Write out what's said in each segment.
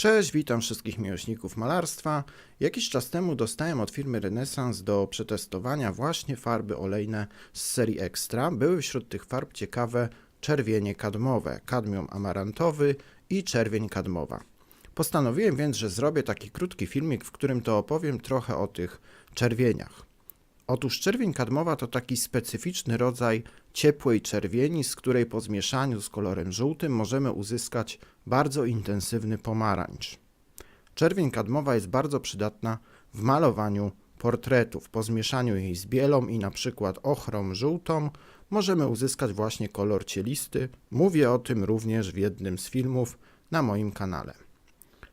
Cześć, witam wszystkich miłośników malarstwa. Jakiś czas temu dostałem od firmy Renesans do przetestowania właśnie farby olejne z serii Extra. Były wśród tych farb ciekawe czerwienie kadmowe, kadmium amarantowy i czerwień kadmowa. Postanowiłem więc, że zrobię taki krótki filmik, w którym to opowiem trochę o tych czerwieniach. Otóż czerwień kadmowa to taki specyficzny rodzaj ciepłej czerwieni, z której po zmieszaniu z kolorem żółtym możemy uzyskać bardzo intensywny pomarańcz. Czerwień kadmowa jest bardzo przydatna w malowaniu portretów. Po zmieszaniu jej z bielą i na przykład ochrą żółtą możemy uzyskać właśnie kolor cielisty. Mówię o tym również w jednym z filmów na moim kanale.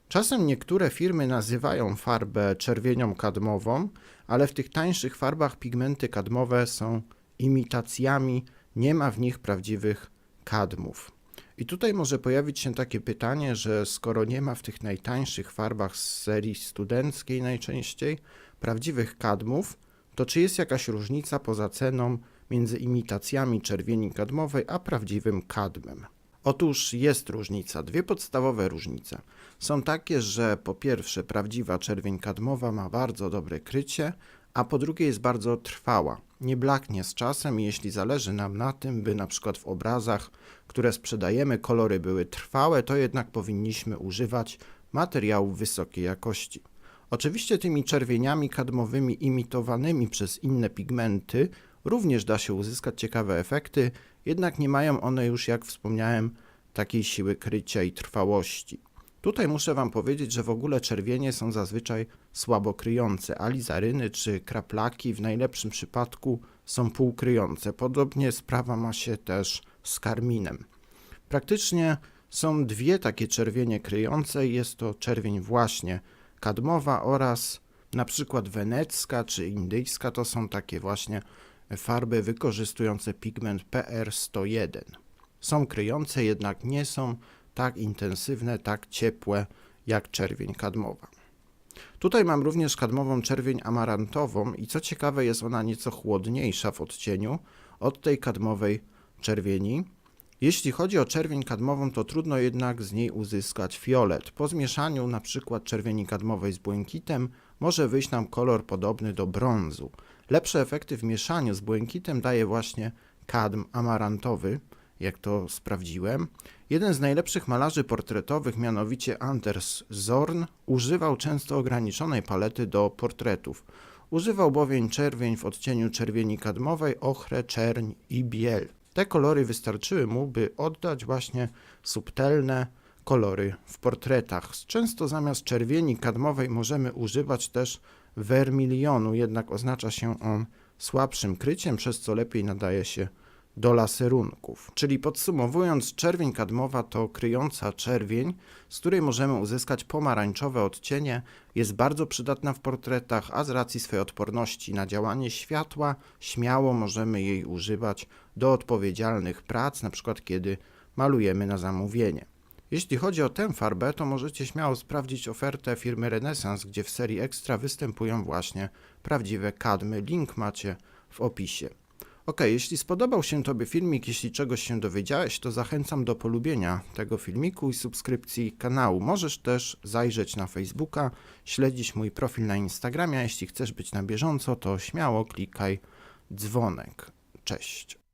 Czasem niektóre firmy nazywają farbę czerwienią kadmową, ale w tych tańszych farbach pigmenty kadmowe są imitacjami, nie ma w nich prawdziwych kadmów. I tutaj może pojawić się takie pytanie, że skoro nie ma w tych najtańszych farbach z serii studenckiej najczęściej prawdziwych kadmów, to czy jest jakaś różnica poza ceną między imitacjami czerwieni kadmowej a prawdziwym kadmem? Otóż jest różnica, dwie podstawowe różnice. Są takie, że po pierwsze prawdziwa czerwień kadmowa ma bardzo dobre krycie, a po drugie jest bardzo trwała. Nie blaknie z czasem jeśli zależy nam na tym, by na przykład w obrazach, które sprzedajemy, kolory były trwałe, to jednak powinniśmy używać materiałów wysokiej jakości. Oczywiście tymi czerwieniami kadmowymi imitowanymi przez inne pigmenty również da się uzyskać ciekawe efekty, jednak nie mają one już, jak wspomniałem, takiej siły krycia i trwałości. Tutaj muszę Wam powiedzieć, że w ogóle czerwienie są zazwyczaj słabo kryjące. Alizaryny czy kraplaki w najlepszym przypadku są półkryjące. Podobnie sprawa ma się też z karminem. Praktycznie są dwie takie czerwienie kryjące. Jest to czerwień właśnie kadmowa oraz na przykład wenecka czy indyjska. To są takie właśnie farby wykorzystujące pigment PR101. Są kryjące, jednak nie są tak intensywne, tak ciepłe jak czerwień kadmowa. Tutaj mam również kadmową czerwień amarantową i co ciekawe jest ona nieco chłodniejsza w odcieniu od tej kadmowej czerwieni. Jeśli chodzi o czerwień kadmową, to trudno jednak z niej uzyskać fiolet. Po zmieszaniu przykład czerwieni kadmowej z błękitem może wyjść nam kolor podobny do brązu. Lepsze efekty w mieszaniu z błękitem daje właśnie kadm amarantowy, jak to sprawdziłem. Jeden z najlepszych malarzy portretowych, mianowicie Anders Zorn, używał często ograniczonej palety do portretów. Używał bowiem czerwień w odcieniu czerwieni kadmowej, ochrę, czerń i biel. Te kolory wystarczyły mu, by oddać właśnie subtelne kolory w portretach. Często zamiast czerwieni kadmowej możemy używać też wermilionu, jednak oznacza się on słabszym kryciem, przez co lepiej nadaje się do laserunków. Czyli podsumowując, czerwień kadmowa to kryjąca czerwień, z której możemy uzyskać pomarańczowe odcienie, jest bardzo przydatna w portretach, a z racji swojej odporności na działanie światła, śmiało możemy jej używać do odpowiedzialnych prac, na przykład kiedy malujemy na zamówienie. Jeśli chodzi o tę farbę, to możecie śmiało sprawdzić ofertę firmy Renesans, gdzie w serii Extra występują właśnie prawdziwe kadmy. Link macie w opisie. Ok, jeśli spodobał się Tobie filmik, jeśli czegoś się dowiedziałeś, to zachęcam do polubienia tego filmiku i subskrypcji kanału. Możesz też zajrzeć na Facebooka, śledzić mój profil na Instagramie, a jeśli chcesz być na bieżąco, to śmiało klikaj dzwonek. Cześć.